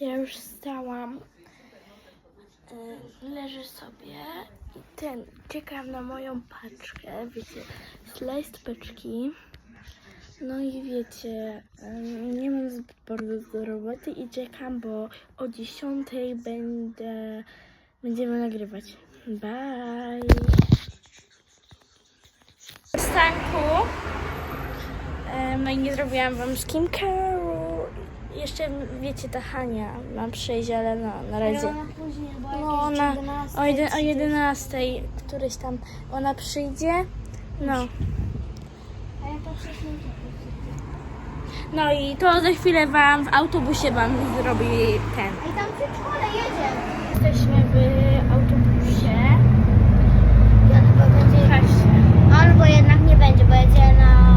Ja już wstałam. Y, Leżę sobie i ten, czekam na moją paczkę, wiecie, slice paczki. No i wiecie, ym, nie mam zbyt bardzo do roboty i czekam, bo o 10 będę, będziemy nagrywać. Bye! Wstanku. E, No i nie zrobiłam wam skincare'u. Jeszcze wiecie, ta Hania ma przyjść, ale no, na razie. później, No ona o, jeden, o 11 któryś tam ona przyjdzie. No. A ja to wcześniej No i to za chwilę wam w autobusie wam zrobi ten. I tam w szkole jedzie. Jesteśmy w autobusie. I on chyba będzie... Patrzcie. On bo jednak nie będzie, bo jedzie na...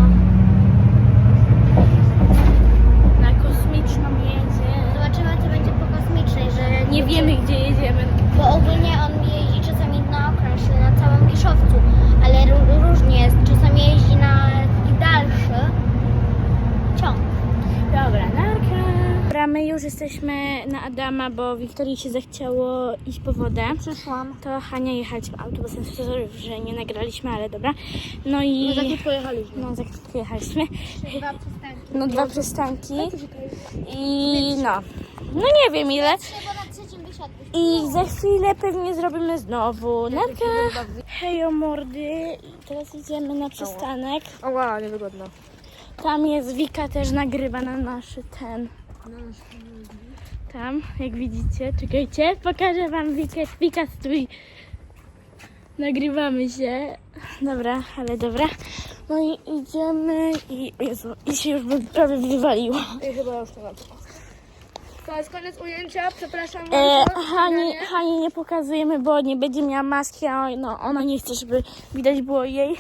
Na kosmiczną jedzie. Zobaczymy, co będzie po kosmicznej, że... Nie wiemy gdzie jedziemy. Bo ogólnie on jeździ czasami na okrężny, na całym Bieszowcu, ale ró- różnie jest. Czasami jeździ na taki dalszy ciąg. Dobra, narka. Dobra, my już jesteśmy na Adama, bo Wiktorii się zachciało iść po wodę. Przyszłam. To Hania jechać autobusem, sorry, że nie nagraliśmy, ale dobra. No i... pojechaliśmy. No, za krótko jechaliśmy. Dwa przystanki. No, dwa przystanki. I no. No nie wiem ile. I za chwilę pewnie zrobimy znowu narka. Hejo mordy. Teraz idziemy na przystanek. Ała, niewygodno. Tam jest Wika też nagrywa na nasz ten. Tam, jak widzicie, czekajcie, pokażę wam. Wika stój. Nagrywamy się. Dobra, ale dobra. No i idziemy i Jezu, i się już by- prawie wywaliło. I chyba już to mam. To jest koniec ujęcia, przepraszam E. Hani, Hani nie pokazujemy, bo nie będzie miała maski, a no, ona nie chce, żeby widać było jej.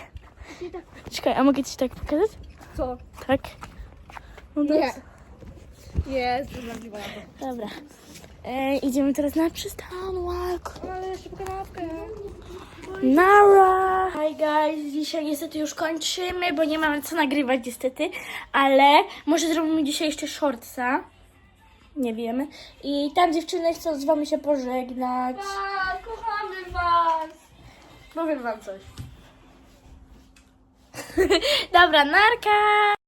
Czekaj, a mogę ci tak pokazać? Co? Tak. No Nie. Jest, to. Dobra. E, idziemy teraz na przystanek. Ale jeszcze kanapkę. Nara! Hi guys, dzisiaj niestety już kończymy, bo nie mamy co nagrywać niestety, ale może zrobimy dzisiaj jeszcze shortsa. Nie wiemy. I tam dziewczyny chcą z wami się pożegnać. Tak, kochamy was. Powiem wam coś. Dobra, narka!